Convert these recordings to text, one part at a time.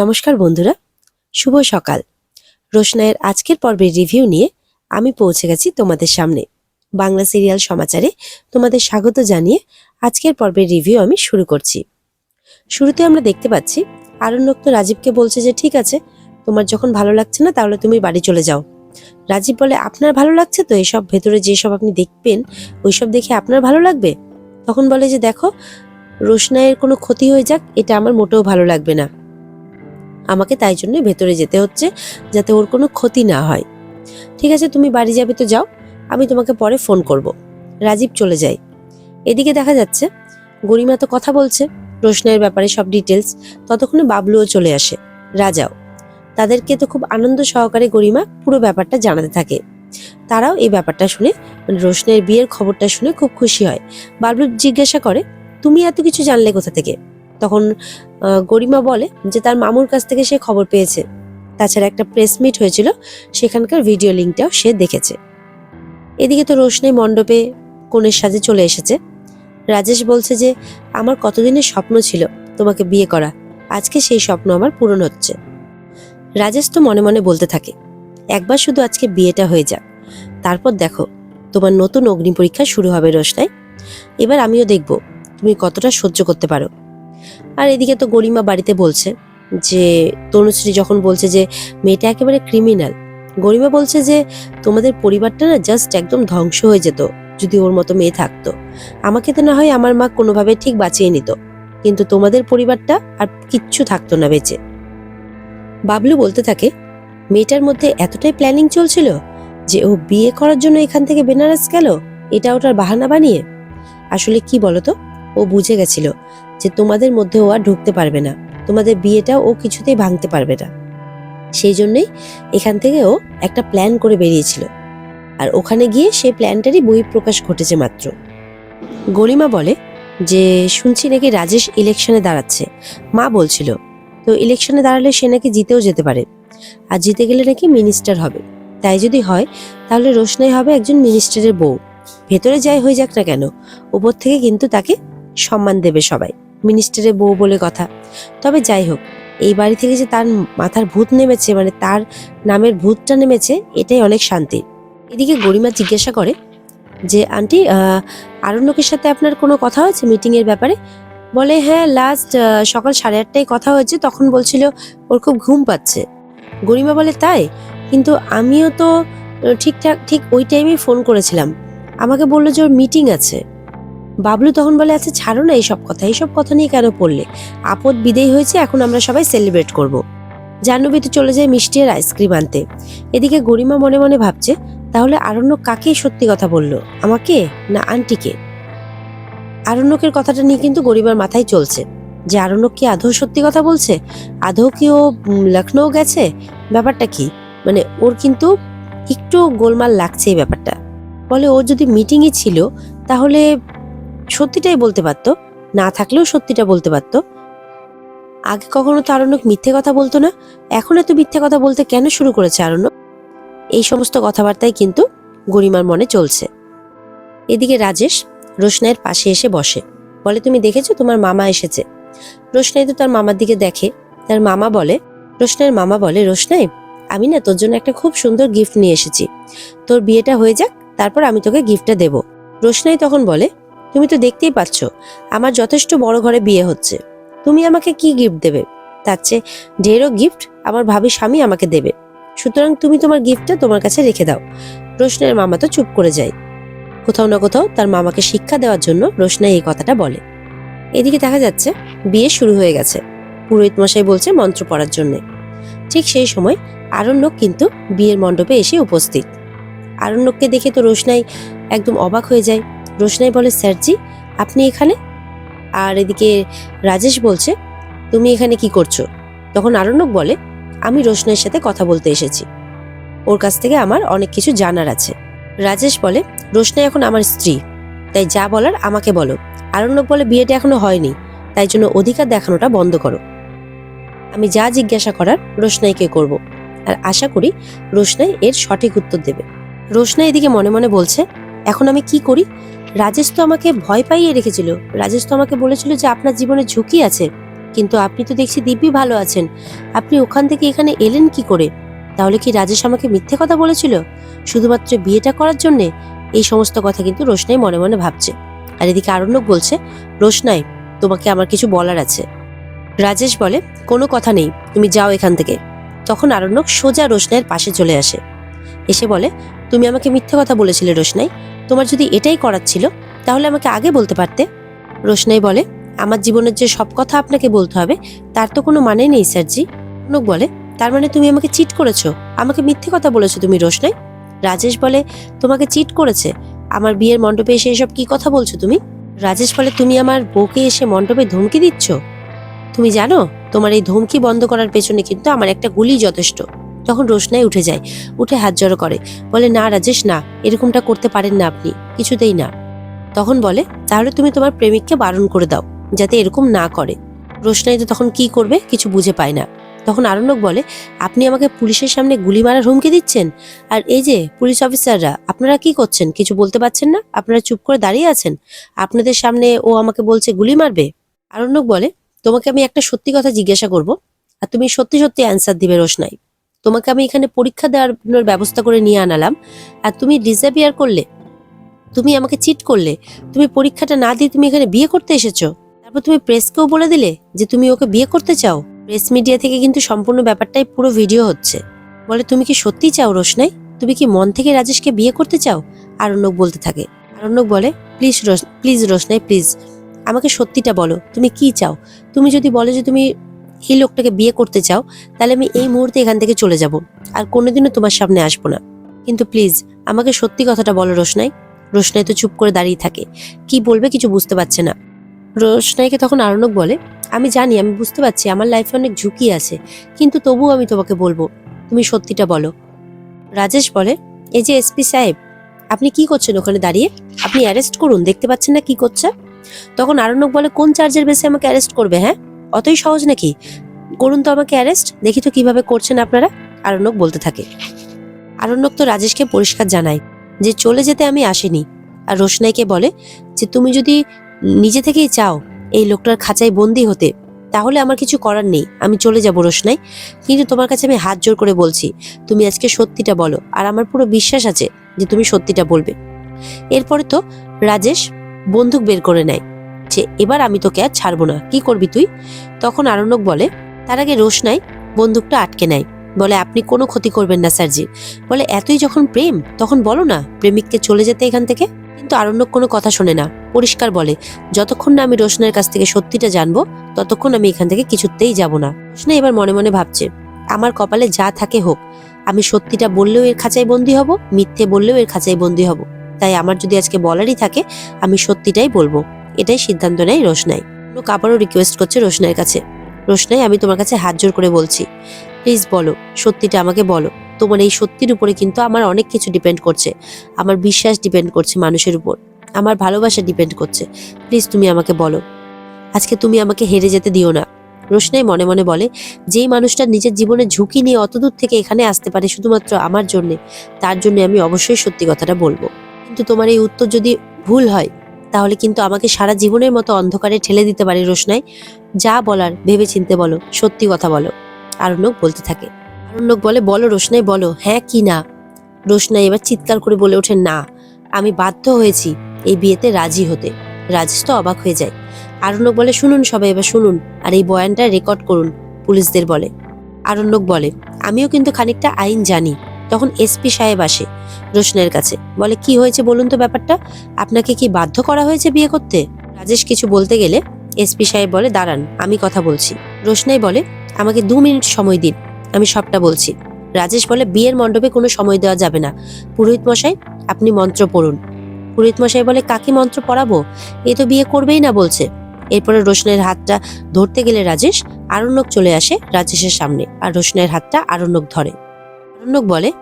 নমস্কার বন্ধুরা, শুভ সকাল। রোশনায়ের আজকের পর্বের রিভিউ নিয়ে আমি পৌঁছে গেছি তোমাদের সামনে। বাংলা সিরিয়াল সমাচারে তোমাদের স্বাগত জানিয়ে আজকের পর্বের রিভিউ আমি শুরু করছি। শুরুতে আমরা দেখতে পাচ্ছি আরণ্যক তো রাজীবকে বলছে যে, ঠিক আছে, তোমার যখন ভালো লাগছে না, তাহলে তুমি বাড়ি চলে যাও। রাজীব বলে, আপনার ভালো লাগছে তো? এসব ভেতরে যেসব আপনি দেখবেন ওইসব দেখে আপনার ভালো লাগবে? তখন বলে যে, দেখো রোশনায়ের কোনো ক্ষতি হয়ে যাক, এটা আমার মোটেও ভালো লাগবে না। আমাকে তাই জন্য ভেতরে যেতে হচ্ছে, যাতে ওর কোনো ক্ষতি না হয়। ঠিক আছে, তুমি বাড়ি যাবে তো যাও, আমি তোমাকে পরে ফোন করব। রাজীব চলে যায়। এদিকে দেখা যাচ্ছে, গরিমা তো কথা বলছে রোশনের ব্যাপারে সব ডিটেলস ততক্ষণে বাবলুও চলে আসে, রাজাও। তাদেরকে তো খুব আনন্দ সহকারে গরিমা পুরো ব্যাপারটা জানাতে থাকে। তারাও এই ব্যাপারটা শুনে মানে রোশনের বিয়ের খবরটা শুনে খুব খুশি হয়। বাবলু জিজ্ঞাসা করে, তুমি এত কিছু জানলে কোথা থেকে? তখন গরিমা বলে যে তার মামুর কাছ থেকে সে খবর পেয়েছে। তাছাড়া একটা প্রেস মিট হয়েছিল, সেখানকার ভিডিও লিঙ্কটাও সে দেখেছে। এদিকে তো রোশনাই মণ্ডপে কনের সাজে চলে এসেছে। রাজেশ বলছে যে, আমার কতদিনের স্বপ্ন ছিল, তোমাকে বিয়ে করা। আজকে সেই স্বপ্ন আমার পূরণ হচ্ছে। রাজেশ তো মনে মনে বলতে থাকে, একবার শুধু আজকে বিয়েটা হয়ে যাক। তারপর দেখো, তোমার নতুন অগ্নি পরীক্ষা শুরু হবে রোশনাই। এবার আমিও দেখব, তুমি কতটা সহ্য করতে পারো। আর এদিকে তো গরিমা বাড়িতে বলছে যে, তনুশ্রী যখন বলছে যে, মেয়েটা একেবারে ক্রিমিনাল গরিমা বলছে যে, তোমাদের পরিবারটা না জাস্ট একদম ধ্বংস হয়ে যেত, যদি ওর মতো মেয়ে থাকতো। আমাকে তো না হয় আমার মা কোনোভাবে ঠিক বাঁচিয়ে নিত, কিন্তু তোমাদের পরিবারটা আর কিচ্ছু থাকতো না বেঁচে। বাবলু বলতে থাকে, মেয়েটার মধ্যে এতটাই প্ল্যানিং চলছিল যে ও বিয়ে করার জন্য এখান থেকে বেনারস গেল, এটা ওটার বাহানা বানিয়ে? আসলে কি বলতো? ও বুঝে গেছিল যে তোমাদের মধ্যে ও আর ঢুকতে পারবে না। তোমাদের বিয়েটা ও কিছুতেই ভাঙতে পারবে না। সেই জন্যই এখান থেকে ও একটা প্ল্যান করে বেরিয়েছিল। আর ওখানে গিয়ে সেই প্ল্যানটারই বহিঃপ্রকাশ ঘটেছে মাত্র। গরিমা বলে যে, শুনছি নাকি রাজেশ ইলেকশনে দাঁড়াচ্ছে। মা বলছিল, তো ইলেকশনে দাঁড়ালে সে নাকি জিতেও যেতে পারে। আর জিতে গেলে নাকি মিনিস্টার হবে। তাই যদি হয়, তাহলে রোশনাই হবে একজন মিনিস্টারের বউ। ভেতরে যাই হয়ে যাক না কেন উপর থেকে কিন্তু তাকে সম্মান দেবে সবাই। মিনিস্টারের বউ বলে কথা। তবে যাই হোক, এই বাড়ি থেকে যে তার মাথার ভূত নেমেছে মানে তার নামের ভূতটা নেমেছে, এটাই অনেক শান্তি এদিকে গরিমা জিজ্ঞাসা করে যে, আন্টি আরণ্যকের সাথে আপনার কোনো কথা হয়েছে মিটিং এর ব্যাপারে? বলে হ্যাঁ লাস্ট সকাল সাড়ে আটটায় কথা হয়েছে, তখন বলছিল ওর খুব ঘুম পাচ্ছে। গরিমা বলে, তাই? কিন্তু আমিও তো ঠিকঠাক, ঠিক ওই টাইমেই ফোন করেছিলাম। আমাকে বলল যে ওর মিটিং আছে। বাবলু তখন বলে আচ্ছা ছাড়ো না এইসব কথা। এইসব কথা নিয়ে কেন পড়লে? আপদ বিদেয় হয়েছে, এখন আমরা সবাই সেলিব্রেট করব। জাহ্নবী তো চলে যায় মিষ্টি আর আইসক্রিম আনতে। এদিকে গরিমা মনে মনে ভাবছে, তাহলে আরণ্য কাকে সত্যি কথা বলল? আমাকে না আন্টিকে? আরণ্যকের কথাটা নিয়ে কিন্তু গরিমার মাথায় চলছে। যে আরণ্যক কি আদৌ সত্যি কথা বলছে? আদৌ কি ও লখনৌ গেছে? ব্যাপারটা কি? মানে ওর কিন্তু একটু গোলমাল লাগছে এই ব্যাপারটা। বলে, ও যদি মিটিংয়ে ছিল, তাহলে সত্যিটাই বলতে পারতো? না থাকলেও সত্যিটা বলতে পারতো? আগে কখনো তো আরণ্যক মিথ্যে কথা বলতো না, এখন এত মিথ্যে কথা বলতে কেন শুরু করেছে আরণ্যক? এই সমস্ত কথাবার্তাই কিন্তু গরিমার মনে চলছে। এদিকে রাজেশ রোশনাইয়ের পাশে এসে বসে। বলে, তুমি দেখেছ? তোমার মামা এসেছে। রোশনাই তো তার মামার দিকে দেখে। তার মামা বলে, রোশনাইয়ের মামা বলে, রোশনাই, আমি না তোর জন্য একটা খুব সুন্দর গিফট নিয়ে এসেছি। তোর বিয়েটা হয়ে যাক, তারপর আমি তোকে গিফটটা দেব। রোশনাই তখন বলে তুমি তো দেখতেই পাচ্ছ, আমার যথেষ্ট বড় ঘরে বিয়ে হচ্ছে। তুমি আমাকে কি গিফট দেবে? তার চেয়ে ঢেরও গিফট আমার ভাবি স্বামী আমাকে দেবে। সুতরাং তুমি তোমার গিফটটা তোমার কাছে রেখে দাও। রোশনের মামা তো চুপ করে যায়। কোথাও না কোথাও তার মামাকে শিক্ষা দেওয়ার জন্য রোশনাই এই কথাটা বলে। এদিকে দেখা যাচ্ছে, বিয়ে শুরু হয়ে গেছে। পুরোহিত মশাই বলছে মন্ত্র পড়ার জন্য। ঠিক সেই সময় আরণ্যক কিন্তু বিয়ের মণ্ডপে এসে উপস্থিত। আরণ্যককে দেখে তো রোশনাই একদম অবাক হয়ে যায়। রোশনাই বলে, স্যারজি, আপনি এখানে? আর এদিকে রাজেশ বলছে, তুমি এখানে কি করছ? তখন আরণ্যক বলে, আমি রোশনাইয়ের সাথে কথা বলতে এসেছি। ওর কাছ থেকে আমার অনেক কিছু জানার আছে। রাজেশ বলে রোশনাই এখন আমার স্ত্রী, তাই যা বলার আমাকে বলো। আরণ্যক বলে, বিয়েটা এখনও হয়নি, তাই জন্য অধিকার দেখানোটা বন্ধ করো। আমি যা জিজ্ঞাসা করার রোশনাইকে করব। আর আশা করি রোশনাই এর সঠিক উত্তর দেবে। রোশনাই এদিকে মনে মনে বলছে, এখন আমি কি করি? রাজেশ তো আমাকে ভয় পাইয়ে রেখেছিল। রাজেশ তো আমাকে বলেছিল যে আপনার জীবনে ঝুঁকি আছে। কিন্তু আপনি তো দেখছি দিব্যি ভালো আছেন। আপনি ওখান থেকে এখানে এলেন কি করে? তাহলে কি রাজেশ আমাকে মিথ্যে কথা বলেছিল? শুধুমাত্র বিয়েটা করার জন্যে? এই সমস্ত কথা কিন্তু রোশনাই মনে মনে ভাবছে। আর এদিকে আরণ্যক বলছে, রোশনাই, তোমাকে আমার কিছু বলার আছে। রাজেশ বলে, কোনো কথা নেই, তুমি যাও এখান থেকে। তখন আরণ্যক সোজা রোশনাইয়ের পাশে চলে আসে। এসে বলে, তুমি আমাকে মিথ্যে কথা বলেছিলে রোশনাই। তোমার যদি এটাই করার ছিল, তাহলে আমাকে আগে বলতে পারতে? রোশনাই বলে, আমার জীবনের যে সব কথা আপনাকে বলতে হবে, তার তো কোনো মানে নেই, স্যারজি। আরণ্যক বলে, তার মানে তুমি আমাকে চিট করেছ? আমাকে মিথ্যে কথা বলেছ তুমি, রোশনাই? রাজেশ বলে, তোমাকে চিট করেছে? আমার বিয়ের মণ্ডপে এসে এসব কি কথা বলছো তুমি? রাজেশ বলে, তুমি আমার বউকে এসে মণ্ডপে ধমকি দিচ্ছ? তুমি জানো, তোমার এই ধমকি বন্ধ করার পেছনে কিন্তু আমার একটা গুলি যথেষ্ট। তখন রোশনাই উঠে যায়, উঠে হাত জড়ো করে। বলে, না রাজেশ, না, এরকমটা করতে পারেন না আপনি, কিছুতেই না। তখন বলে, তাহলে তুমি তোমার প্রেমিককে বারণ করে দাও, যাতে এরকম না করে। রোশনাই তো তখন কি করবে কিছু বুঝে পায় না। তখন আরণ্যক বলে, আপনি আমাকে পুলিশের সামনে গুলি মারার হুমকি দিচ্ছেন? আর এই যে, পুলিশ অফিসাররা, আপনারা কি করছেন? কিছু বলতে পারছেন না? আপনারা চুপ করে দাঁড়িয়ে আছেন? আপনাদের সামনে ও আমাকে বলছে গুলি মারবে? আরণ্যক বলে, তোমাকে আমি একটা সত্যি কথা জিজ্ঞাসা করব, আর তুমি সত্যি সত্যি অ্যান্সার দিবে রোশনাই। তোমাকে আমি এখানে পরীক্ষা দেওয়ার ব্যবস্থা করে নিয়ে আনালাম। আর তুমি ডিসঅ্যাপিয়ার করলে, তুমি আমাকে চিট করলে, তুমি পরীক্ষাটা না দিয়ে তুমি এখানে বিয়ে করতে এসেছ। তারপর তুমি প্রেসকেও বলে দিলে যে তুমি ওকে বিয়ে করতে চাও। প্রেস মিডিয়া থেকে কিন্তু সম্পূর্ণ ব্যাপারটাই পুরো ভিডিও হচ্ছে। বলে, তুমি কি সত্যি চাও রোশনাই? তুমি কি মন থেকে রাজেশকে বিয়ে করতে চাও? আরণ্যক বলতে থাকে। আরণ্যক বলে, প্লিজ রোশ, প্লিজ রোশনাই, প্লিজ, আমাকে সত্যিটা বলো। তুমি কি চাও? তুমি যদি বলো যে তুমি এই লোকটাকে বিয়ে করতে চাও, তাহলে আমি এই মুহূর্তে এখান থেকে চলে যাব। আর কোনোদিনও তোমার সামনে আসব না। কিন্তু প্লিজ আমাকে সত্যি কথাটা বলো রোশনাই। রোশনাই তো চুপ করে দাঁড়িয়ে থাকে। কি বলবে কিছু বুঝতে পারছে না। রোশনাইকে তখন আরণক বলে, আমি জানি, আমি বুঝতে পারছি, আমার লাইফে অনেক ঝুঁকি আছে। কিন্তু তবুও আমি তোমাকে বলব, তুমি সত্যিটা বলো। রাজেশ বলে, এই যে এসপি সাহেব, আপনি কি করছেন ওখানে দাঁড়িয়ে? আপনি অ্যারেস্ট করুন, দেখতে পাচ্ছেন না কি করছে? তখন আরণ্যক বলে, কোন চার্জের বেসে আমাকে অ্যারেস্ট করবে হ্যাঁ? অতই সহজ নাকি? করুন তো আমাকে অ্যারেস্ট দেখি তো কীভাবে করছেন আপনারা। আরণ্যক বলতে থাকে। আরণ্যক তো রাজেশকে পরিষ্কার জানায় যে চলে যেতে আমি আসিনি। আর রোশনাইকে বলে যে তুমি যদি নিজে থেকেই চাও এই লোকটার খাঁচায় বন্দি হতে, তাহলে আমার কিছু করার নেই, আমি চলে যাব রোশনাই। কিন্তু তোমার কাছে আমি হাত জোর করে বলছি, তুমি আজকে সত্যিটা বলো, আর আমার পুরো বিশ্বাস আছে যে তুমি সত্যিটা বলবে। এরপরে তো রাজেশ বন্দুক বের করে নেয়। যে এবার আমি তোকে আর ছাড়বো না। কি করবি তুই? তখন আরণ্যক বলে, তার আগে রোশনাই বন্দুকটা আটকে নেয় বলে, আপনি কোনো ক্ষতি করবেন না, স্যারজি। বলে, এতই যখন প্রেম, তখন বলো না, প্রেমিককে চলে যেতে এখান থেকে? কিন্তু আরণ্যক কোনো কথা শোনে না। পরিষ্কার বলে, যতক্ষণ না আমি রোশনের কাছ থেকে সত্যিটা জানব, ততক্ষণ আমি এখান থেকে কিছুতেই যাব না। রোশনা এবার মনে মনে ভাবছে, আমার কপালে যা থাকে হোক, আমি সত্যিটা বললেও এর খাঁচায় বন্দি হব, মিথ্যে বললেও এর খাঁচায় বন্দি হব। তাই আমার যদি আজকে বলারই থাকে, আমি সত্যিটাই বলব। এটাই সিদ্ধান্ত নেয় রোশনাই। লোক আবারও রিকোয়েস্ট করছে রোশনাইয়ের কাছে। রোশনাই, আমি তোমার কাছে হাত জোর করে বলছি। প্লিজ বলো, সত্যিটা আমাকে বলো। তোমার এই সত্যির উপরে কিন্তু আমার অনেক কিছু ডিপেন্ড করছে। আমার বিশ্বাস ডিপেন্ড করছে মানুষের উপর। আমার ভালোবাসা ডিপেন্ড করছে। প্লিজ তুমি আমাকে বলো। আজকে তুমি আমাকে হেরে যেতে দিও না। রোশনাই মনে মনে বলে, যেই মানুষটা নিজের জীবনে ঝুঁকি নিয়ে অতদূর থেকে এখানে আসতে পারে শুধুমাত্র আমার জন্যে, তার জন্য আমি অবশ্যই সত্যি কথাটা বলব। কিন্তু তোমার এই উত্তর যদি ভুল হয় তাহলে কিন্তু আমাকে সারা জীবনের মতো অন্ধকারে ঠেলে দিতে পারে রোশনাই। যা বলার ভেবে চিনতে বলো, সত্যি কথা বলো। আরণ্যক বলতে থাকে। আরণ্যক বলে, বলো রোশনাই, বলো হ্যাঁ কি না? রোশনাই এবার চিৎকার করে বলে ওঠে, না, আমি বাধ্য হয়েছি এই বিয়েতে রাজি হতে। রাজেশ তো অবাক হয়ে যায়। আরণ্যক বলে, শুনুন সবাই, এবার শুনুন, আর এই বয়ানটা রেকর্ড করুন, পুলিশদের বলে। আরণ্যক বলে, আমিও কিন্তু খানিকটা আইন জানি তখন এসপি সাহেব আসে রোশনের কাছে। বলে, কি হয়েছে বলুন তো ব্যাপারটা? আপনাকে কি বাধ্য করা হয়েছে বিয়ে করতে? রাজেশ কিছু বলতে গেলে এসপি সাহেব বলে, দাঁড়ান, আমি কথা বলছি। রোশনাই বলে, আমাকে দু মিনিট সময় দিন, আমি সবটা বলছি। রাজেশ বলে, বিয়ের মণ্ডপে কোনো সময় দেওয়া যাবে না। পুরোহিত মশাই, আপনি মন্ত্র পড়ুন। পুরোহিত মশাই বলে, কাকে মন্ত্র পড়াবো? এ তো বিয়ে করবেই না বলছে। এরপরে রোশনের হাতটা ধরতে গেলে রাজেশ আরণ্যক চলে আসে রাজেশের সামনে, আর রোশনের হাতটা আরণ্যক ধরে। আরণ্যক বলে,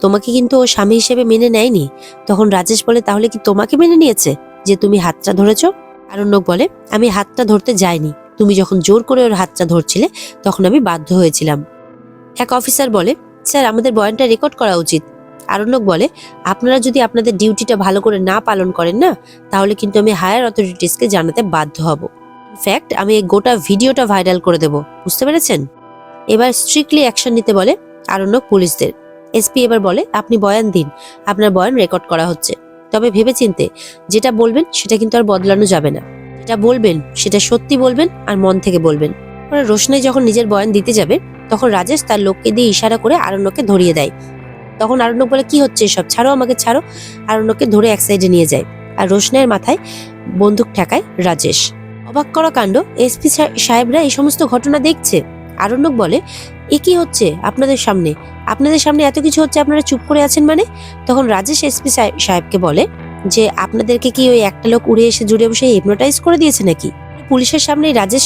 তোমাকে কিন্তু ও স্বামী হিসেবে মেনে নেয়নি। তখন রাজেশ বলে, তাহলে কি তোমাকে মেনে নিয়েছে যে তুমি হাতটা ধরেছ? আরণ্যক বলে, আমি হাতটা ধরতে যাইনি। তুমি যখন জোর করে ওর হাতটা ধরছিলে, তখন আমি বাধ্য হয়েছিলাম। এক অফিসার বলে, স্যার, আমাদের বয়ানটা রেকর্ড করা উচিত। আরণ্যক বলে, আপনারা যদি আপনাদের ডিউটিটা ভালো করে না পালন করেন না, তাহলে কিন্তু আমি হায়ার অথরিটিসকে জানাতে বাধ্য হব। ফ্যাক্ট, আমি এই গোটা ভিডিওটা ভাইরাল করে দেব। বুঝতে পেরেছেন? এবার স্ট্রিক্টলি অ্যাকশন নিতে বলে আরণ্যক পুলিশদের। এসপি এবার বলে, আপনি বয়ান দিন। আপনার বয়ান রেকর্ড করা হচ্ছে। তবে ভেবেচিন্তে যেটা বলবেন সেটা কিন্তু আর বদলানো যাবে না। যেটা বলবেন সেটা সত্যি বলবেন আর মন থেকে বলবেন। পরে রোশনাই যখন নিজের বয়ান দিতে যাবে, তখন রাজেশ তার লোককে দিয়ে ইশারা করে আরণ্যকে ধরিয়ে দেয়। তখন আরণ্যক বলে, কি হচ্ছে এসব? ছাড়ো আমাকে, ছাড়ো। আরণ্যকে ধরে এক সাইডে নিয়ে যায়। আর রোশনাইয়ের মাথায় বন্দুক ঠেকায় রাজেশ। অবাক করা কাণ্ড এসপি সাহেবরা এই সমস্ত ঘটনা দেখছে। আরণ্যক বলে, এ কি হচ্ছে আপনাদের সামনে? আপনাদের সামনে এত কিছু হচ্ছে, আপনারা চুপ করে আছেন মানে? তখন রাজেশ এসপি সাহেবকে বলে, যে আপনাদেরকে কি ওই একটা লোক উড়ে এসে জুড়ে বসে হিপনোটাইজ করে দিয়েছে নাকি? পুলিশের সামনেই রাজেশ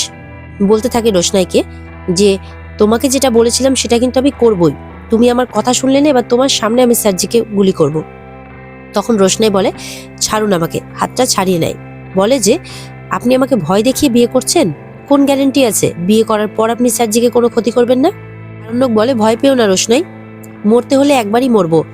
বলতে থাকে রোশনাইকে, যে তোমাকে যেটা বলেছিলাম সেটা কিন্তু আমি করবই। তুমি আমার কথা শুনলে না, এবার তোমার সামনে আমি স্যারজিকে গুলি করব। তখন রোশনাই বলে, ছাড়ুন আমাকে, হাতটা ছাড়িয়ে নেয়। বলে যে, আপনি আমাকে ভয় দেখিয়ে বিয়ে করছেন? কোন গ্যারেন্টি আছে? বিয়ে করার পর আপনি স্যারজিকে কোনো ক্ষতি করবেন না? আরণ্যক বলে ভয় পেও না, রোশনাই। মরতে হলে একবারই মরবো।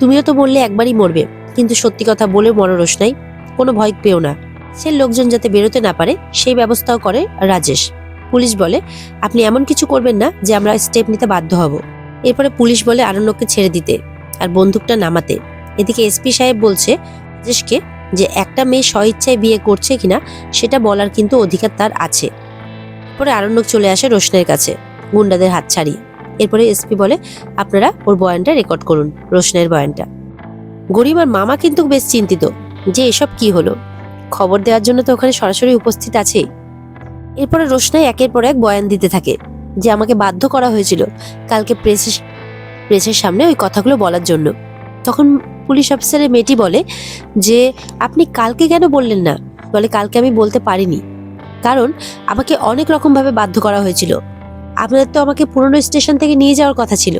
তুমিও তো বললে একবারই মরবে। কিন্তু সত্যি কথা বলে মরো, রোশনাই। কোনো ভয় পেও না। সে লোকজন যাতে বেরোতে না পারে, সেই ব্যবস্থাও করে রাজেশ। পুলিশ বলে, আপনি এমন কিছু করবেন না যে আমরা স্টেপ নিতে বাধ্য হব। এরপরে পুলিশ বলে আরণ্যককে ছেড়ে দিতে আর বন্দুকটা নামাতে। এদিকে এসপি সাহেব বলছে রাজেশকে যে একটা মেয়ে স্বইচ্ছায় বিয়ে করছে কিনা, সেটা বলার কিন্তু অধিকার তার আছে। পরে আরণ্যক চলে আসে রোশনের কাছে, গুন্ডাদের হাত ছাড়িয়ে। এরপরে এসপি বলে, আপনারা ওর বয়ানটা রেকর্ড করুন, রোশনের বয়ানটা। গরিব আর মামা কিন্তু বেশ চিন্তিত, যে এসব কি হলো? খবর দেওয়ার জন্য তো ওখানে সরাসরি উপস্থিত আছেই। এরপরে রোশনাই একের পর এক বয়ান দিতে থাকে, যে আমাকে বাধ্য করা হয়েছিল কালকে প্রেসের প্রেসের সামনে ওই কথাগুলো বলার জন্য। তখন পুলিশ অফিসারের মেয়েটি বলে, যে আপনি কালকে কেন বললেন না? বলে, কালকে আমি বলতে পারিনি। কারণ আমাকে অনেক রকমভাবে বাধ্য করা হয়েছিল। আপনাদের তো আমাকে পুরনো স্টেশন থেকে নিয়ে যাওয়ার কথা ছিল।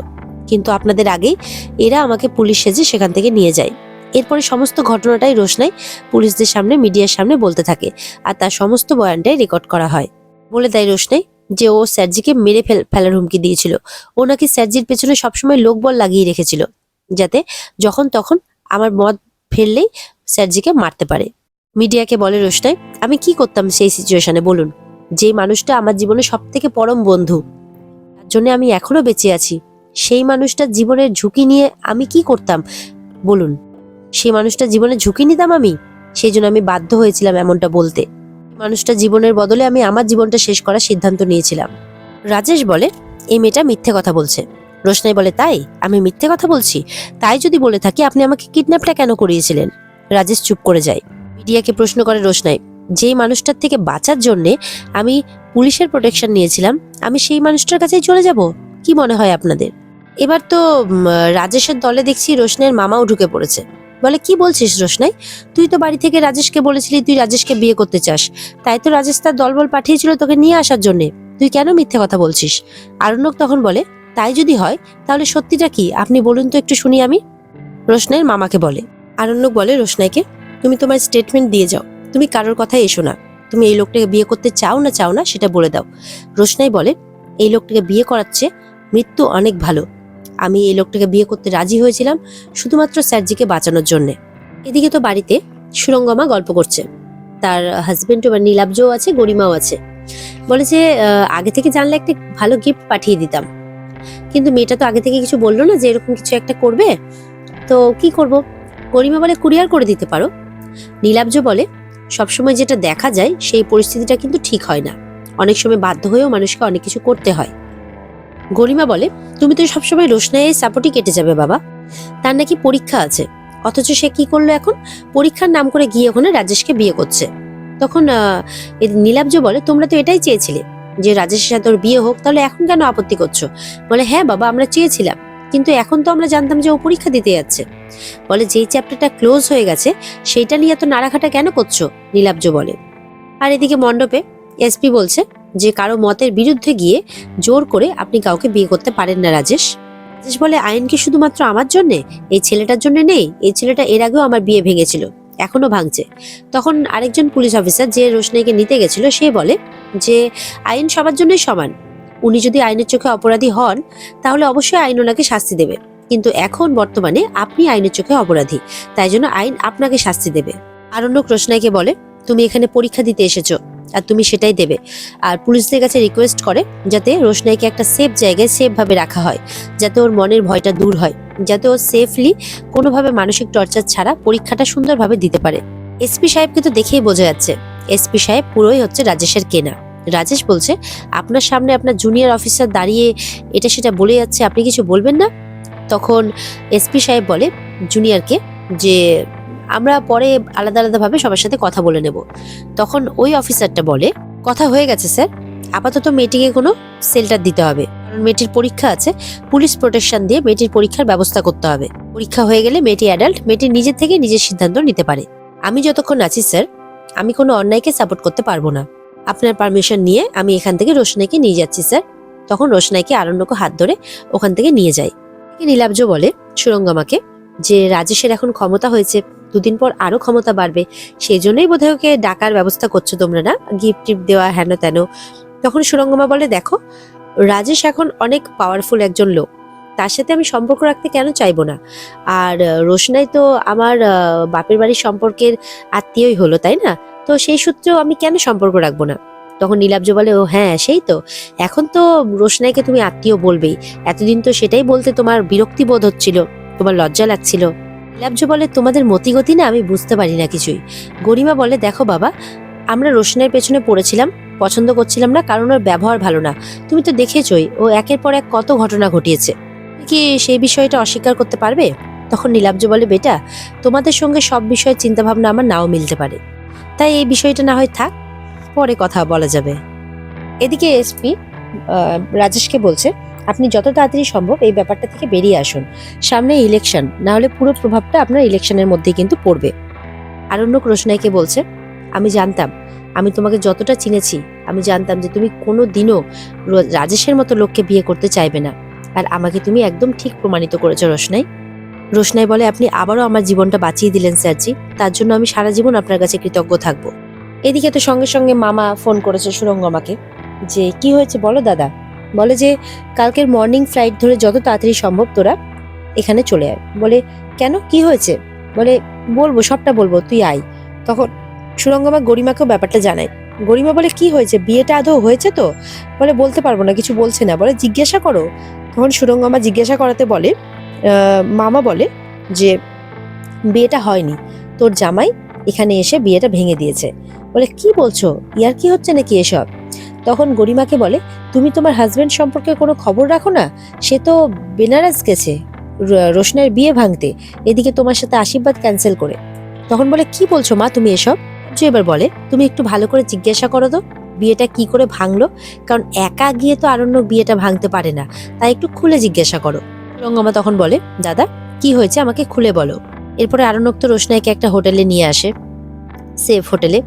কিন্তু আপনাদের আগেই এরা আমাকে পুলিশ সেজে সেখান থেকে নিয়ে যায়। এরপরে সমস্ত ঘটনাটাই রোশনাই পুলিশদের সামনে, মিডিয়ার সামনে বলতে থাকে আর তার সমস্ত বয়ানটাই রেকর্ড করা হয়। বলে দেয় রোশনাই যে ও স্যারজিকে মেরে ফেল, ফেলার হুমকি দিয়েছিল। ও নাকি স্যারজির পেছনে সবসময় লোকবল লাগিয়ে রেখেছিল, যাতে যখন তখন আমার মদ ফেললেই স্যারজিকে মারতে পারে। মিডিয়াকে বলে রোশনাই আমি কি করতাম সেই সিচুয়েশনে বলুন। যে মানুষটা আমার জীবনে সব থেকে পরম বন্ধু, তার জন্য আমি এখনও বেঁচে আছি। সেই মানুষটার জীবনের ঝুঁকি নিয়ে আমি কি করতাম? বলুন। সেই মানুষটা জীবনে ঝুঁকি নিতাম আমি? সেই জন্য আমি বাধ্য হয়েছিলাম এমনটা বলতে। মানুষটা জীবনের বদলে আমি আমার জীবনটা শেষ করার সিদ্ধান্ত নিয়েছিলাম। রাজেশ বলে, এই মেয়েটা মিথ্যে কথা বলছে। রোশনাই বলে, তাই? আমি মিথ্যে কথা বলছি? তাই যদি বলে থাকি, আপনি আমাকে কিডন্যাপটা কেন করিয়েছিলেন? রাজেশ চুপ করে যায়। মিডিয়াকে প্রশ্ন করে রোশনাই যেই মানুষটার থেকে বাঁচার জন্যে আমি পুলিশের প্রোটেকশন নিয়েছিলাম, আমি সেই মানুষটার কাছেই চলে যাব? কি মনে হয় আপনাদের? এবার তো রাজেশের দলে দেখছি রোশনের মামাও ঢুকে পড়েছে। বলে, কি বলছিস রোশনাই? তুই তো বাড়ি থেকে রাজেশকে বলেছিলি তুই রাজেশকে বিয়ে করতে চাস। তাই তো রাজেশ তার দলবল পাঠিয়েছিল তোকে নিয়ে আসার জন্যে। তুই কেন মিথ্যে কথা বলছিস? আরণ্যক তখন বলে, তাই যদি হয়, তাহলে সত্যিটা কি? আপনি বলুন তো একটু শুনি আমি। রোশনাইয়ের মামাকে বলে। আরণ্যক বলে, রোশনাইকে তুমি তোমার স্টেটমেন্ট দিয়ে যাও। তুমি কারোর কথায় এসো না। তুমি এই লোকটাকে বিয়ে করতে চাও না চাও না সেটা বলে দাও। রোশনাই বলে, এই লোকটাকে বিয়ে করাচ্ছে মৃত্যু অনেক ভালো। আমি এই লোকটাকে বিয়ে করতে রাজি হয়েছিলাম শুধুমাত্র স্যারজিকে বাঁচানোর জন্যে। এদিকে তো বাড়িতে সুরঙ্গমা গল্প করছে। তার হাজবেন্ড বা নীলাব্জও আছে, গরিমাও আছে। বলে যে আগে থেকে জানলে একটা ভালো গিফট পাঠিয়ে দিতাম। কিন্তু মেয়েটা তো আগে থেকে কিছু বলল না যে এরকম কিছু একটা করবে? তো কি করব? গরিমা বলে, কুরিয়ার করে দিতে পারো। নীলাব্জ বলে, সবসময় যেটা দেখা যায়, সেই পরিস্থিতিটা কিন্তু ঠিক হয় না। অনেক সময় বাধ্য হয়েও মানুষকে অনেক কিছু করতে হয়। গরিমা বলে, তুমি তো সবসময় রোশনাইয়ের সাপোর্টই কেটে যাবে, বাবা। তার নাকি পরীক্ষা আছে। অথচ সে কি করল এখন? পরীক্ষার নাম করে গিয়ে ওখানে রাজেশকে বিয়ে করছে। তখন নীলাব্জ বলে, তোমরা তো এটাই চেয়েছিলে যে রাজেশের সাথে ওর বিয়ে হোক, তাহলে এখন কেন আপত্তি করছ? বলে হ্যাঁ বাবা, আমরা চেয়েছিলাম। কিন্তু এখন তো আমরা জানতাম যে ও পরীক্ষা দিতে যাচ্ছে। বলে যেই চ্যাপ্টারটা ক্লোজ হয়ে গেছে, সেইটা নিয়ে এত নাড়াঘাটা কেন করছ? নীলাব্জ বলে। আর এদিকে মণ্ডপে এসপি বলছে যে, কারও মতের বিরুদ্ধে গিয়ে জোর করে আপনি কাউকে বিয়ে করতে পারেন না, রাজেশ। রাজেশ বলে, আইন কি শুধুমাত্র আমার জন্যে? এই ছেলেটার জন্য নেই। এই ছেলেটা এর আগেও আমার বিয়ে ভেঙেছিল এখনও ভাঙছে। তখন আরেকজন পুলিশ অফিসার যে রোশনাইকে নিতে গেছিল, সে বলে যে, আইন সবার জন্যই সমান। উনি যদি আইনের চোখে অপরাধী হন, তাহলে অবশ্যই আইন ওনাকে শাস্তি দেবে। কিন্তু এখন বর্তমানে আপনি আইনের চোখে অপরাধী, তাই জন্য আইন আপনাকে শাস্তি দেবে। আরণ্যক রোশনাইকে বলে, তুমি এখানে পরীক্ষা দিতে এসেছ আর তুমি সেটাই দেবে। আর পুলিশদের কাছে রিকোয়েস্ট করে যাতে রোশনাইকে একটা সেফ জায়গায় সেফভাবে রাখা হয়, যাতে ওর মনের ভয়টা দূর হয়, যাতে ও সেফলি কোনোভাবে মানসিক টর্চার ছাড়া পরীক্ষাটা সুন্দরভাবে দিতে পারে। এসপি সাহেবকে তো দেখেই বোঝা যাচ্ছে এসপি সাহেব পুরোই হচ্ছে রাজেশের কেনা। রাজেশ বলছে, আপনার সামনে আপনার জুনিয়র অফিসার দাঁড়িয়ে এটা সেটা বলে যাচ্ছে, আপনি কিছু বলবেন না? তখন এসপি সাহেব বলে জুনিয়রকে যে আমরা পরে আলাদা আলাদাভাবে সবার সাথে কথা বলে নেব। তখন ওই অফিসারটা বলে, কথা হয়ে গেছে স্যার আপাতত মেয়েটিকে কোনো সেল্টার দিতে হবে। কারণ মেয়েটির পরীক্ষা আছে পুলিশ প্রোটেকশন দিয়ে মেয়েটির পরীক্ষার ব্যবস্থা করতে হবে। পরীক্ষা হয়ে গেলে মেয়েটি অ্যাডাল্ট মেয়েটি নিজের থেকে নিজের সিদ্ধান্ত নিতে পারে। আমি যতক্ষণ আছি স্যার আমি কোনো অন্যায়কে সাপোর্ট করতে পারব না। আপনার পারমিশন নিয়ে আমি এখান থেকে রোশনাইকে নিয়ে যাচ্ছি, স্যার। তখন রোশনাইকে আরণ্যকে হাত ধরে ওখান থেকে নিয়ে যায়। নীলাব্জ বলে সুরঙ্গমাকে যে রাজেশের এখন ক্ষমতা হয়েছে, দুদিন পর আরও ক্ষমতা বাড়বে, সেই জন্যই বোধহয় ওকে ডাকার ব্যবস্থা করছ তোমরা না? গিফট টিফট দেওয়া, হেন তেন। তখন সুরঙ্গমা বলে, দেখো, রাজেশ এখন অনেক পাওয়ারফুল একজন লোক। তার সাথে আমি সম্পর্ক রাখতে কেন চাইব না? আর রোশনাই তো আমার বাপের বাড়ির সম্পর্কের আত্মীয়ই হলো, তাই না? তো সেই সূত্রেও আমি কেন সম্পর্ক রাখব না? তখন নীলাব্জ বলে, ও হ্যাঁ সেই তো। এখন তো রোশনাইকে তুমি আত্মীয় বলবেই। এতদিন তো সেটাই বলতে তোমার বিরক্তি বোধ হচ্ছিল, তোমার লজ্জা লাগছিল। নীলাব্জ বলে, তোমাদের মতিগতি না আমি বুঝতে পারি না কিছুই। গরিমা বলে, দেখো বাবা, আমরা রোশনের পেছনে পড়েছিলাম, পছন্দ করছিলাম না, কারণ ওর ব্যবহার ভালো না। তুমি তো দেখেছই, ও একের পর এক কত ঘটনা ঘটিয়েছে। কি সেই বিষয়টা অস্বীকার করতে পারবে? তখন নীলাব্জ বলে, বেটা, তোমাদের সঙ্গে সব বিষয়ে চিন্তাভাবনা আমার নাও মিলতে পারে। তাই এই বিষয়টা না হয় থাক, পরে কথা বলা যাবে। এদিকে এসপি রাজেশকে বলছে, আপনি যত তাড়াতাড়ি সম্ভব এই ব্যাপারটা থেকে বেরিয়ে আসুন। সামনে ইলেকশন না হলে পুরো প্রভাবটা আপনার ইলেকশনের মধ্যেই কিন্তু পড়বে। আরণ্যক রোশনাইকে বলছে, আমি জানতাম, আমি তোমাকে যতটা চিনেছি, আমি জানতাম যে তুমি কোনো দিনও রাজেশের মতো লোককে বিয়ে করতে চাইবে না। আর আমাকে তুমি একদম ঠিক প্রমাণিত করেছ রোশনাই। রোশনাই বলে, আপনি আবারও আমার জীবনটা বাঁচিয়ে দিলেন, স্যারজি। তার জন্য আমি সারা জীবন আপনার কাছে কৃতজ্ঞ থাকব। এদিকে তো সঙ্গে সঙ্গে মামা ফোন করেছে সুরঙ্গমাকে যে, কি হয়েছে বলো দাদা? বলে যে, কালকের মর্নিং ফ্লাইট ধরে যত তাড়াতাড়ি সম্ভব তোরা এখানে চলে আয়। বলে, কেন? কি হয়েছে? বলে, বলব, সবটা বলব, তুই আয়। তখন সুরঙ্গমা গরিমাকেও ব্যাপারটা জানায়। গরিমা বলে, কি হয়েছে? বিয়েটা আদৌ হয়েছে তো? বলে, বলতে পারব না, কিছু বলছে না। বলে, জিজ্ঞাসা করো। তখন সুরঙ্গমা জিজ্ঞাসা করাতে বলে মামা বলে যে, বিয়েটা হয়নি। তোর জামাই এখানে এসে বিয়েটা ভেঙে দিয়েছে। বলে, কি বলছো? ইয়ার কি হচ্ছে নাকি এসব? তখন গরিমাকে বলে, তুমি তোমার হাজবেন্ড সম্পর্কে কোনো খবর রাখো না? সে তো বেনারস গেছে রোশনের বিয়ে ভাঙতে। এদিকে তোমার সাথে আশীর্বাদ ক্যান্সেল করে। তখন বলে, কি বলছো মা তুমি এসব? যে এবার বলে, তুমি একটু ভালো করে জিজ্ঞাসা করো তো, বিয়েটা কি করে ভাঙলো? কারণ একা গিয়ে তো আরণ্য বিয়েটা ভাঙতে পারে না। তাই একটু খুলে জিজ্ঞাসা করো। রঙ্গমা তখন বলে, দাদা, কি হয়েছে আমাকে খুলে বলো। এরপরে আরণ্যক তো রোশনাইকে একটা হোটেলে নিয়ে আসে। সেফ হোটেলে।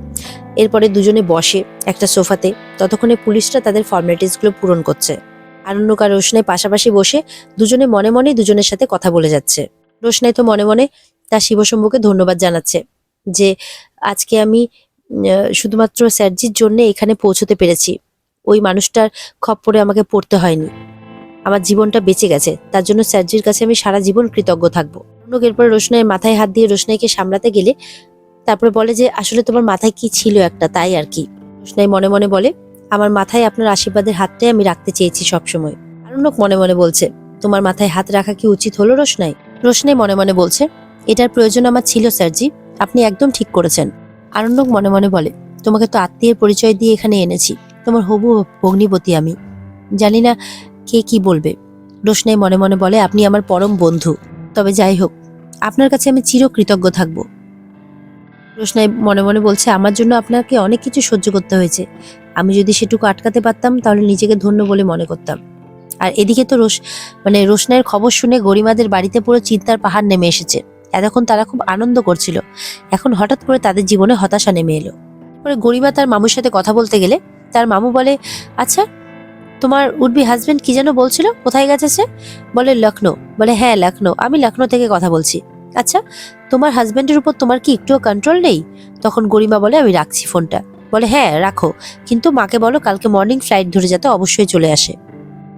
এরপরে দুজনে বসে একটা সোফাতে। ততক্ষণে পুলিশরা তাদের ফর্মালিটিসগুলো পূরণ করছে। আরণ্যক আর রোশনাই পাশাপাশি বসে দুজনে মনে মনে দুজনের সাথে কথা বলে যাচ্ছে। রোশনাই তো মনে মনে তার শিবশম্ভুকে ধন্যবাদ জানাচ্ছে যে, আজকে আমি শুধুমাত্র স্যারজির জন্য এখানে পৌঁছতে পেরেছি। ওই মানুষটার খপ্পরে আমাকে পড়তে হয়নি। আমার জীবনটা বেঁচে গেছে। তার জন্য স্যারজির কাছে আমি সারা জীবন কৃতজ্ঞ থাকব। অর্ণব এরপর রোশনাইয়ের মাথায় হাত দিয়ে রোশনাইকে সামলাতে গেলে তারপরে বলে যে, আসলে তোমার মাথায় কি ছিল একটা? তাই আর কি? রোশনাই মনে মনে বলে, আমার মাথায় আপনার আশীর্বাদের হাতটাই আমি রাখতে চেয়েছি সবসময়। আরণ্যক মনে মনে বলছে, তোমার মাথায় হাত রাখা কি উচিত হলো রোশনাই? রোশনাই মনে মনে বলছে, এটার প্রয়োজন আমার ছিল স্যারজি, আপনি একদম ঠিক করেছেন। আরণ্যক মনে মনে বলে, তোমাকে তো আত্মীয়ের পরিচয় দিয়ে এখানে এনেছি। তোমার হবু ভগ্নিপতি আমি। জানি না কে কি বলবে? রোশনাই মনে মনে বলে, আপনি আমার পরম বন্ধু। তবে যাই হোক, আপনার কাছে আমি চির কৃতজ্ঞ থাকব। রোশনাই মনে মনে বলছে, আমার জন্য আপনাকে অনেক কিছু সহ্য করতে হয়েছে। আমি যদি সেটুকু আটকাতে পারতাম, তাহলে নিজেকে ধন্য বলে মনে করতাম। আর এদিকে তো রোশ মানে রোশনাইয়ের খবর শুনে গরিমাদের বাড়িতে পুরো চিন্তার পাহাড় নেমে এসেছে। এতক্ষণ তারা খুব আনন্দ করছিল। এখন হঠাৎ করে তাদের জীবনে হতাশা নেমে এলো। পরে গরিমা তার মামুর সাথে কথা বলতে গেলে, তার মামু বলে আচ্ছা তোমার উডবি হাজবেন্ড কি যেন বলছিল? কোথায় গেছে সে? বলে লখনৌ বলে হ্যাঁ লখনৌ আমি লখনৌ থেকে কথা বলছি। আচ্ছা তোমার হাজবেন্ডের উপর তোমার কি একটুও কন্ট্রোল নেই? তখন গরিমা বলে, আমি রাখছি ফোনটা। বলে হ্যাঁ রাখো। কিন্তু মাকে বলো, কালকে মর্নিং ফ্লাইট ধরে যাতে অবশ্যই চলে আসে।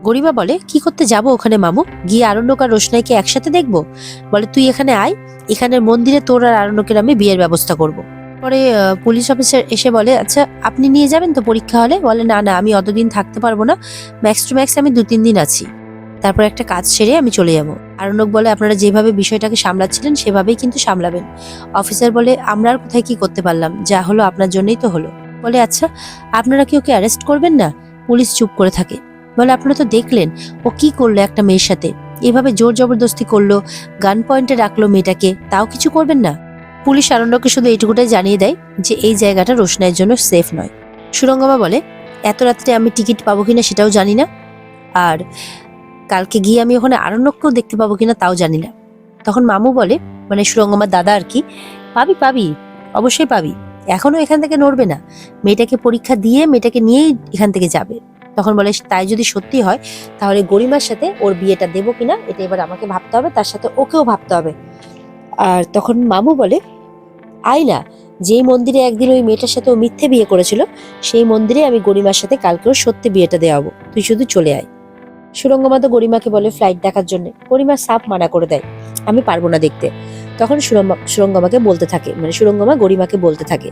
গরিমা বলে, কি করতে যাব ওখানে মামু? গিয়ে আরণ্যক আর রোশনাইকে একসাথে দেখব? বলে, তুই এখানে আয়। এখানের মন্দিরে তোর আর আরণ্যকের আমি বিয়ের ব্যবস্থা করব। পরে পুলিশ অফিসার এসে বলে আচ্ছা আপনি নিয়ে যাবেন তো পরীক্ষা হলে? বলে, না না, আমি অতদিন থাকতে পারব না। ম্যাক্স টু ম্যাক্স আমি দু তিন দিন আছি। তারপর একটা কাজ সেরে আমি চলে যাব। আরণ্যক বলে, আপনারা যেভাবে বিষয়টাকে সামলাচ্ছিলেন, সেভাবেই কিন্তু সামলাবেন। অফিসার বলে, আমরা আর কোথায় কি করতে পারলাম? যা হলো আপনার জন্যই তো হলো। বলে আচ্ছা আপনারা কি ওকে অ্যারেস্ট করবেন না? পুলিশ চুপ করে থাকে। বলে, আপনারা তো দেখলেন, ও কি করল একটা মেয়ের সাথে? এভাবে জোর জবরদস্তি করল গান পয়েন্টে রাখল মেয়েটাকে, তাও কিছু করবেন না? পুলিশ আরণ্যকে শুধু এইটুকুটাই জানিয়ে দেয় যে এই জায়গাটা রোশনাইয়ের জন্য সেফ নয়। সুরঙ্গমা বলে, এত রাত্রে আমি টিকিট পাবো কিনা সেটাও জানি না। আর কালকে গিয়ে আমি ওখানে আরণ্যককেও দেখতে পাবো কিনা তাও জানি না। তখন মামু বলে মানে সুরঙ্গমার দাদা আর কি? পাবি পাবি, অবশ্যই পাবি। এখনও এখান থেকে নড়বে না। মেয়েটাকে পরীক্ষা দিয়ে মেয়েটাকে নিয়েই এখান থেকে যাবে। তখন বলে, তাই যদি সত্যি হয়, তাহলে গরিমার সাথে ওর বিয়েটা দেবো কিনা, এটা এবার আমাকে ভাবতে হবে, তার সাথে ওকেও ভাবতে হবে। আর তখন মামু বলে আইলা যেই মন্দিরে একদিন ওই মেয়েটার সাথে ও মিথ্যে বিয়ে করেছিল, সেই মন্দিরে আমি গরিমার সাথে কালকেও সত্যি বিয়েটা দেওয়াবো। তুই শুধু চলে আয়। সুরঙ্গমা তো গরিমাকে বলে ফ্লাইট দেখার জন্য। গরিমা সাপ মানা করে দেয়। আমি পারব না দেখতে। তখন সুরঙ্গমা সুরঙ্গমাকে বলতে থাকে মানে সুরঙ্গমা গরিমাকে বলতে থাকে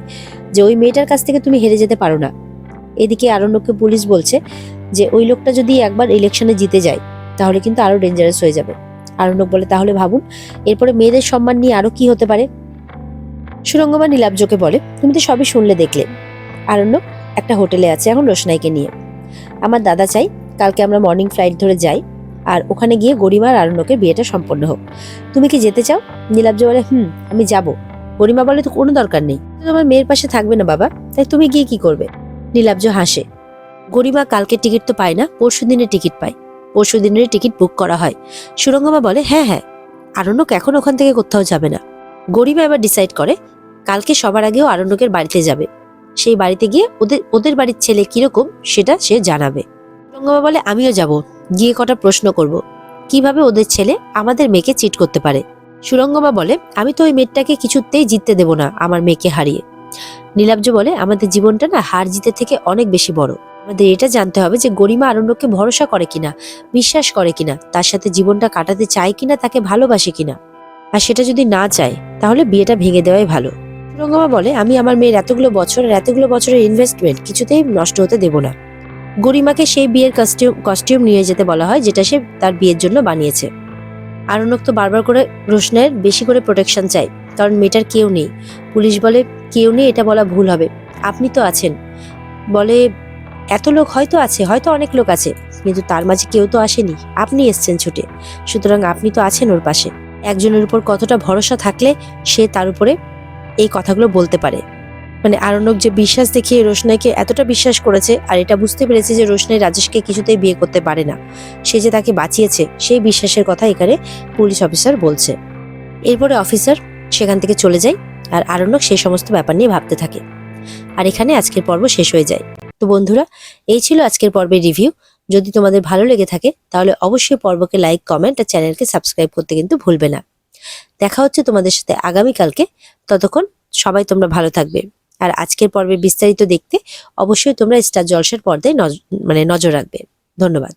যে, ওই মেয়েটার কাছ থেকে তুমি হেরে যেতে পারো না। এদিকে আরণ্যকে পুলিশ বলছে যে, ওই লোকটা যদি একবার ইলেকশনে জিতে যায়, তাহলে কিন্তু আরও ডেঞ্জারাস হয়ে যাবে। আরণ্যক বলে, তাহলে ভাবুন, এরপরে মেয়েদের সম্মান নিয়ে আরও কি হতে পারে? সুরঙ্গমা নীলাব্জকে বলে, তুমি তো সবই শুনলে দেখলে। আরণ্যক একটা হোটেলে আছে এখন রোশনাইকে নিয়ে। আমার দাদা চাই, কালকে আমরা মর্নিং ফ্লাইট ধরে যাই, আর ওখানে গিয়ে গরিমা আর আরণ্যকের বিয়েটা সম্পন্ন হোক। তুমি কি যেতে চাও? নীলাব্জ বলে, হুম, আমি যাব। গরিমা বলে তো কোনো দরকার নেই। তুমি আমার মেয়ের পাশে থাকবে না বাবা, তাই তুমি গিয়ে কি করবে? নীলাব্জ হাসে, গরিমা কালকে টিকিট তো পায় না পরশু দিনের টিকিট পায়। পরশু দিনের টিকিট বুক করা হয়। সুরঙ্গমা বলে হ্যাঁ হ্যাঁ। আরণ্যক এখন ওখান থেকে কোথাও যাবে না। গরিমা এবার ডিসাইড করে কালকে সবার আগেও আরণ্যকের বাড়িতে যাবে। সেই বাড়িতে গিয়ে ওদের ওদের বাড়ির ছেলে কীরকম সেটা সে জানাবে। সুরঙ্গমা বলে, আমিও যাব। গিয়ে কটা প্রশ্ন করব। কীভাবে ওদের ছেলে আমাদের মেয়েকে চিট করতে পারে? সুরঙ্গমা বলে, আমি তো ওই মেয়েটাকে কিছুতেই জিততে দেব না, আমার মেয়েকে হারিয়ে। নীলাব্জ বলে, আমাদের জীবনটা না হার জিতে থেকে অনেক বেশি বড়। আমাদের এটা জানতে হবে যে গরিমা আরণ্যকে ভরসা করে কিনা, বিশ্বাস করে কিনা, তার সাথে জীবনটা কাটাতে চায় কিনা, তাকে ভালোবাসে কিনা। আর সেটা যদি না চায়, তাহলে বিয়েটা ভেঙে দেওয়াই ভালো। সুরঙ্গমা বলে, আমি আমার মেয়ের এতগুলো বছর আর এতগুলো বছরের ইনভেস্টমেন্ট কিছুতেই নষ্ট হতে দেব না। গরিমাকে সেই বিয়ের কস্টিউম কস্টিউম নিয়ে যেতে বলা হয়, যেটা সে তার বিয়ের জন্য বানিয়েছে। আরণ্যক তো বারবার করে রোশনের বেশি করে প্রোটেকশন চাই, কারণ মেয়েটার কেউ নেই। পুলিশ বলে, কেউ নেই, এটা বলা ভুল হবে। আপনি তো আছেন। বলে, এত লোক হয়তো আছে, হয়তো অনেক লোক আছে, কিন্তু তার মাঝে কেউ তো আসেনি। আপনি এসছেন ছুটে। সুতরাং আপনি তো আছেন ওর পাশে। একজনের উপর কতটা ভরসা থাকলে সে তার উপরে এই কথাগুলো বলতে পারে। মানে আরণ্যক যে বিশ্বাস দেখিয়ে রোশনাইকে এতটা বিশ্বাস করেছে, আর এটা বুঝতে পেরেছে যে রোশনাই রাজেশকে কিছুতেই বিয়ে করতে পারে না। সে যে তাকে বাঁচিয়েছে, সেই বিশ্বাসের কথা এখানে পুলিশ অফিসার বলছে। এরপরে অফিসার সেখান থেকে চলে যায়, আর আরণ্যক সেই সমস্ত ব্যাপার নিয়ে ভাবতে থাকে। আর এখানে আজকের পর্ব শেষ হয়ে যায়। তো বন্ধুরা, এই ছিল আজকের পর্বের রিভিউ। যদি তোমাদের ভালো লেগে থাকে, তাহলে অবশ্যই পর্বকে লাইক, কমেন্ট আর চ্যানেলকে সাবস্ক্রাইব করতে কিন্তু ভুলবে না। দেখা হচ্ছে তোমাদের সাথে আগামীকালকে। ততক্ষণ সবাই তোমরা ভালো থাকবে। আর আজকের পর্বে বিস্তারিত দেখতে অবশ্যই তোমরা স্টার জলসের পর্দায় মানে নজর রাখবে। ধন্যবাদ।